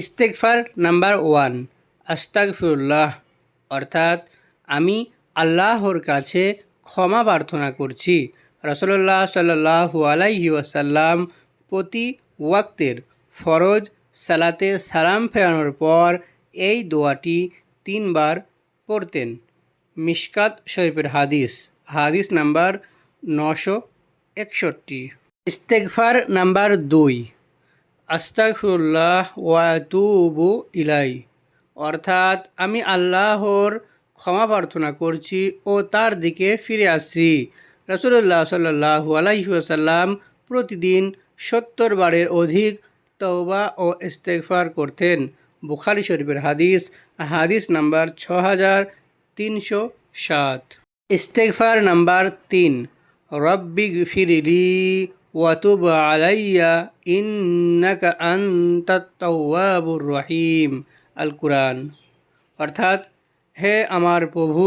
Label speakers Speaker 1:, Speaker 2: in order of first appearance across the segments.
Speaker 1: ইস্তেকফার number one. আস্তাগফিরুল্লাহ। অর্থাৎ আমি আল্লাহর কাছে ক্ষমা প্রার্থনা করছি। রসল্লাহ সাল্লাহু আলাইহি ওয়াসাল্লাম প্রতি ওয়াক্তের ফরজ সালাতে সালাম ফেরানোর পর এই দোয়াটি তিনবার পড়তেন। মিশকাত শরীফের হাদিস হাদিস নাম্বার নশো একষট্টি। ইস্তেকফার নাম্বার দুই। আস্তাগফিরুল্লাহ ওয়াতুবু ইলাই অর্থাৎ আমি আল্লাহর ক্ষমা প্রার্থনা করছি ও তার দিকে ফিরে আসছি। রসুল্লাহ সাল্লাহু আলাইসাল্লাম প্রতিদিন সত্তর বারের অধিক তওবা ও ইস্তেগফার করতেন। বুখারি শরীফের হাদিস হাদিস নাম্বার ছ হাজার তিনশো সাত। ইস্তেগফার নাম্বার তিন, রব্বি ফিরিলি ওয়াতুব আলাইয়া ইন্নাকা আন্তাত তাওয়াবুর রহিম আল কুরআন অর্থাৎ, হে আমার প্রভু,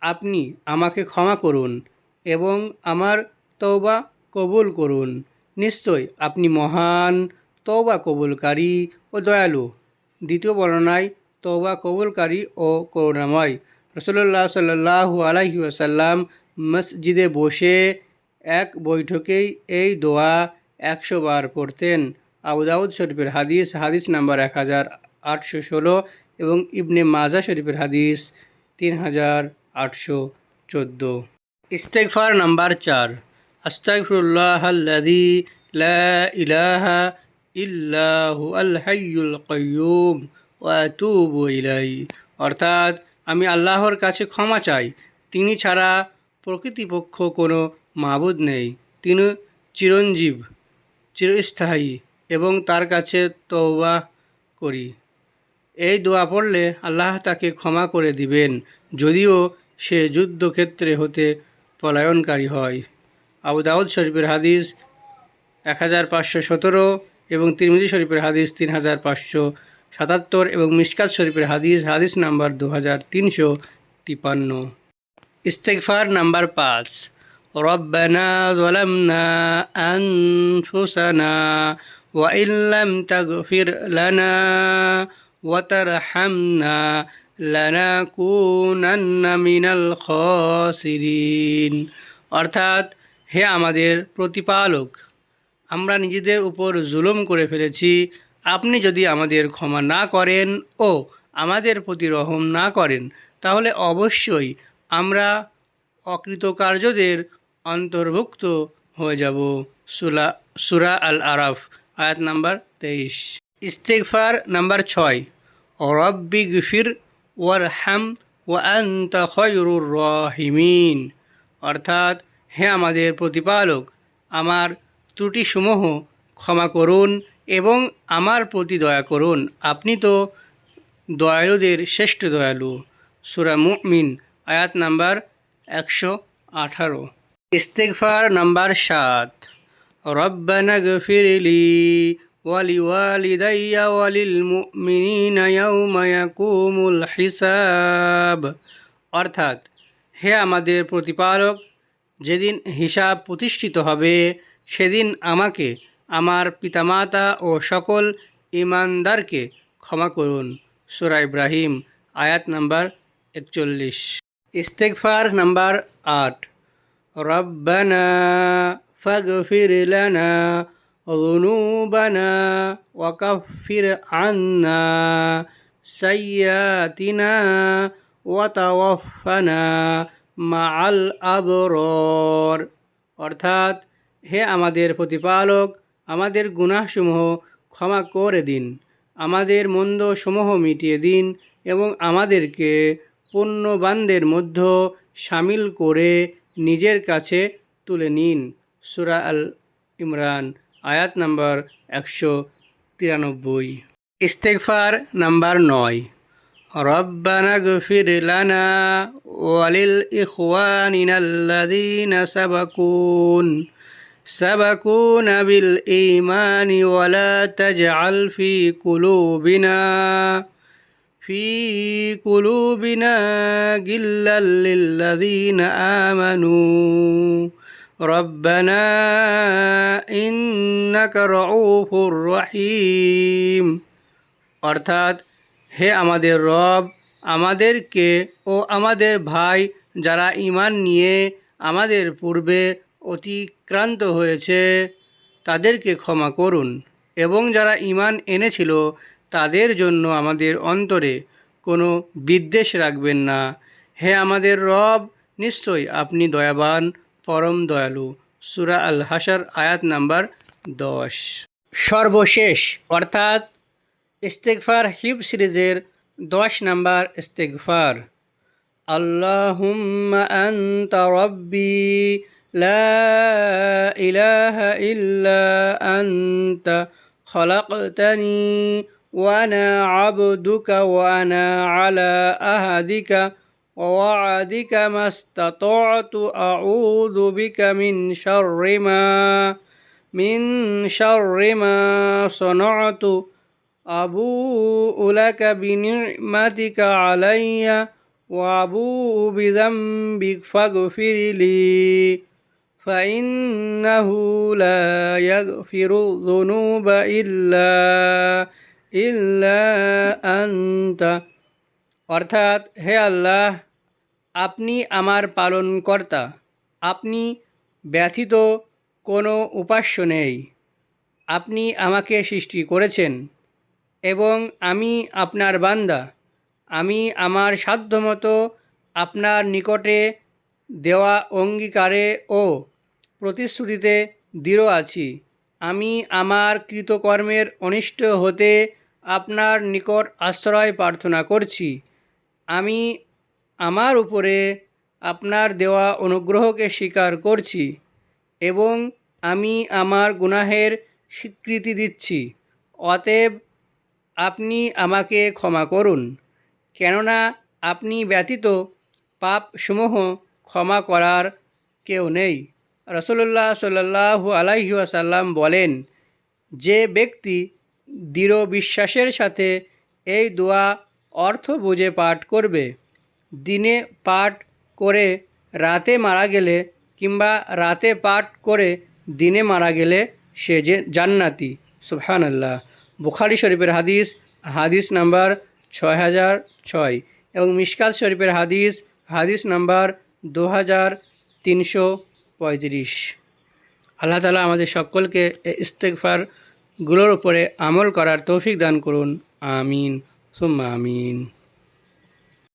Speaker 1: আপনি আমাকে ক্ষমা করুন এবং আমার তৌবা কবুল করুন। নিশ্চয় আপনি মহান তৌবা কবুলকারী ও দয়ালু। দ্বিতীয় বর্ণনায় তৌবা কবুলকারী ও করুণাময়। রসল্লাহ সাল্লাহু আলাইহি আসাল্লাম মসজিদে বসে এক বৈঠকেই এই দোয়া একশো বার পড়তেন। আবুদাউদ শরীফের হাদিস হাদিস নাম্বার এক হাজার আটশো ষোলো এবং ইবনে মাজা শরীফের হাদিস তিন হাজার আটশো চোদ্দ। ইস্তেকফার নাম্বার চার। আস্তাগফিরুল্লাহ আল্লাযী লা ইলাহা ইল্লাহু আল হাইয়ুল কাইয়্যুম ওয়া আতুবু অর্থাৎ আমি আল্লাহর কাছে ক্ষমা চাই। তিনি ছাড়া প্রকৃতিপক্ষ কোনো মাবুদ নেই। তিনি চিরঞ্জীব, চিরস্থায়ী এবং তার কাছে তওবা করি। এই দোয়া পড়লে আল্লাহ তাকে ক্ষমা করে দিবেন, যদিও সে যুদ্ধক্ষেত্রে হতে পলায়নকারী হয়। আবু দাউদ শরীফের হাদিস এক হাজার পাঁচশো সতেরো এবং তিরমিজি শরীফের হাদিস তিন হাজার পাঁচশো সাতাত্তর এবং মিসকাত শরীফের হাদিস হাদিস নাম্বার দু হাজার তিনশো তিপান্ন। ইস্তেকফার নাম্বার পাঁচ। ربنا ظلمنا أنفسنا وإن لم تغفر لنا وترحمنا لنكونن من الخاسرين অর্থাৎ হে আমাদের প্রতিপালক আমরা নিজেদের উপর জুলুম করে ফেলেছি আপনি যদি আমাদের ক্ষমা না করেন ও আমাদের প্রতি রহম না করেন তাহলে অবশ্যই আমরা অকৃতকার্যদের অন্তর্ভুক্ত হয়ে যাব। সুলা, সুরা আল আরাফ আয়াত নাম্বার তেইশ। ইস্তেকফার নাম্বার ছয়। রব্বি গফির ওয়ার হাম ওয়া আন্তা খয়রুর রহিমিন। অর্থাৎ হে আমাদের প্রতিপালক, আমার ত্রুটিসমূহ ক্ষমা করুন এবং আমার প্রতি দয়া করুন। আপনি তো দয়ালুদের শ্রেষ্ঠ দয়ালু। সুরা মুমিন, আয়াত নাম্বার একশো আঠারো। ইস্তেকফার নাম্বার সাত। রব্বানা ওয়ালি হিসাব। অর্থাৎ, হে আমাদের প্রতিপালক, যেদিন হিসাব প্রতিষ্ঠিত হবে, সেদিন আমাকে, আমার পিতামাতা ও সকল ইমানদারকে ক্ষমা করুন। সুরা ইব্রাহিম, আয়াত নাম্বার একচল্লিশ। ইস্তেকফার নাম্বার আট। রব্বানা ফাগফির লানা ذنوبنا وكفر عنا سيئاتنا وتوفنا مع الأبرار অর্থাৎ হে আমাদের প্রতিপালক আমাদের গুনাহসমূহ ক্ষমা করে দিন আমাদের মন্দসমূহ মিটিয়ে দিন এবং আমাদেরকে পুণ্যবানদের মধ্য সামিল করে নিজের কাছে তুলে নিন। সুরা আল ইমরান, আয়াত নাম্বার একশো তিরানব্বই। ইস্তেকফার নাম্বার নয়। রব্বানা গফির লানা ওয়ালিল ইখওয়ানিনাল্লাযীনা সাবাকুন। সাবাকুন বিল ঈমানি ওয়ালা তাজআল ফি কুলুবিনা। في قلوبنا غلا للذين آمنوا ربنا إنك رؤوف رحيم অর্থাৎ হে আমাদের রব আমাদেরকে ও আমাদের ভাই যারা ঈমান নিয়ে আমাদের পূর্বে অতিক্রান্ত হয়েছে তাদেরকে ক্ষমা করুন এবং যারা ঈমান এনেছিল তাদের জন্য আমাদের অন্তরে কোনো বিদ্বেষ রাখবেন না। হে আমাদের রব নিশ্চয়ই আপনি দয়াবান, পরম দয়ালু। সুরা আল হাসার আয়াত নাম্বার দশ। সর্বশেষ, অর্থাৎ ইস্তেকফার হিপ সিরিজের দশ নাম্বার ইস্তেকফার আল্লাহুম্মা আন্তা রব্বি, লা ইলাহা ইল্লা আন্তা খলাকতানি وأنا عبدك وأنا على أهدك ووعدك ما استطعت أعوذ بك من شر ما من شر ما صنعت. أبوء لك بنعمتك عليّ وأبوء بذنبك فاغفر لي فإنه لا يغفر الذنوب إلا ইল্লা অর্থাৎ, হে আল্লাহ, আপনি আমার পালনকর্তা। আপনি ব্যথিত কোনো উপাস্য নেই। আপনি আমাকে সৃষ্টি করেছেন এবং আমি আপনার বান্দা। আমি আমার সাধ্যমতো আপনার নিকটে দেওয়া অঙ্গীকারে ও প্রতিশ্রুতিতে দৃঢ় আছি। আমি আমার কৃতকর্মের অনিষ্ট হতে আপনার নিকট আশ্রয় প্রার্থনা করছি। আমি আমার উপরে আপনার দেওয়া অনুগ্রহকে স্বীকার করছি এবং আমি আমার গুনাহের স্বীকৃতি দিচ্ছি। অতএব আপনি আমাকে ক্ষমা করুন। কেননা আপনি ব্যতীত পাপসমূহ ক্ষমা করার কেউ নেই। রসল্লাহ সাল্লাহু আলাইহি আসাল্লাম বলেন, যে ব্যক্তি দৃঢ় বিশ্বাসের সাথে এই দোয়া অর্থ বুঝে পাঠ করবে। দিনে পাঠ করে রাতে মারা গেলে কিংবা রাতে পাঠ করে দিনে মারা গেলে সে যে জান্নাতি। সুবহান আল্লাহ বুখারি শরীফের হাদিস হাদিস নাম্বার ছয় হাজার ছয় এবং মিশকাত শরীফের হাদিস হাদিস নাম্বার দু হাজার তিনশো পঁয়ত্রিশ। আল্লাহ তালা আমাদের সকলকে ইস্তেকফারগুলোর উপরে আমল করার তৌফিক দান করুন। আমিন। সুম্মা আমিন।